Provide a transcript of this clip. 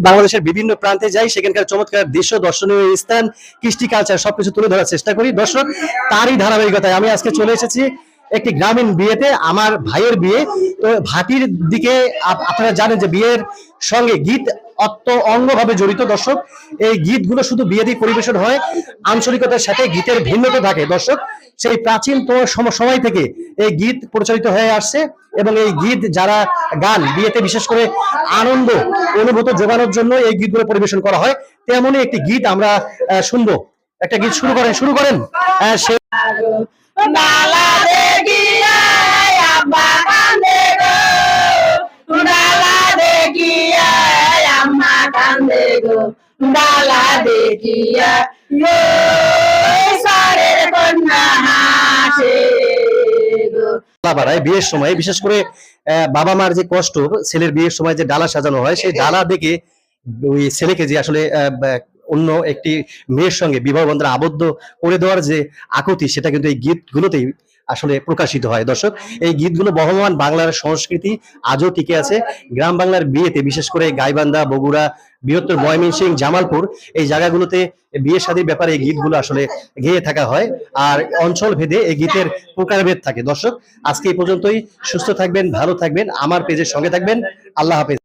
বাংলাদেশের বিভিন্ন প্রান্তে যাই, সেখানকার চমৎকার দৃশ্য, দর্শনীয় স্থান, কৃষ্টি কালচার সবকিছু তুলে ধরার চেষ্টা করি। দর্শক, তারই ধারাবাহিকতায় আমি আজকে চলে এসেছি একটি গ্রামীণ বিয়েতে, আমার ভাইয়ের বিয়ে। তো ভাটির দিকে আপনারা জানেন যে বিয়ের সঙ্গে গীত অঙ্গভাবে জড়িত দর্শক। এই গীতগুলো শুধু বিয়েতেই পরিবেশন হয়, আঞ্চলিকতার সাথে গীতের ভিন্নতা থাকে দর্শক। সেই প্রাচীনতম সম- সময় থেকে এই গীত প্রচলিত হয়ে আসছে এবং এই গীত যারা গান, বিয়েতে বিশেষ করে আনন্দ অনুভূত যোগানোর জন্য এই গীতগুলো পরিবেশন করা হয়, তেমনই একটি গীত আমরা শুনব। একটা গীত শুরু করেন শুরু করেন। সে দেখিয়া গো বাড়ায় বিয়ের সময়, বিশেষ করে বাবা মার যে কষ্ট, ছেলের বিয়ের সময় যে ডালা সাজানো হয়, সেই ডালা দেখে ওই ছেলেকে যে আসলে অন্য একটি মেয়ের সঙ্গে বিবাহ বন্ধনে আবদ্ধ করে দেওয়ার যে আকুতি, সেটা কিন্তু এই গীতগুলোতেই আসলে প্রকাশিত হয়। দর্শক, এই গীতগুলো বহমান বাংলার সংস্কৃতি আজও টিকে আছে। গ্রাম বাংলার বিয়েতে, বিশেষ করে গাইবান্ধা, বগুড়া, বৃহত্তর ময়মনসিংহ, জামালপুর, এই জায়গাগুলোতে বিয়ে শাদীর ব্যাপারে এই গীতগুলো আসলে গেয়ে থাকা হয়। আর অঞ্চল ভেদে এই গীতের প্রকারভেদ থাকে। দর্শক, আজকে এই পর্যন্তই। সুস্থ থাকবেন, ভালো থাকবেন, আমার পেজের সঙ্গে থাকবেন। আল্লাহ হাফেজ।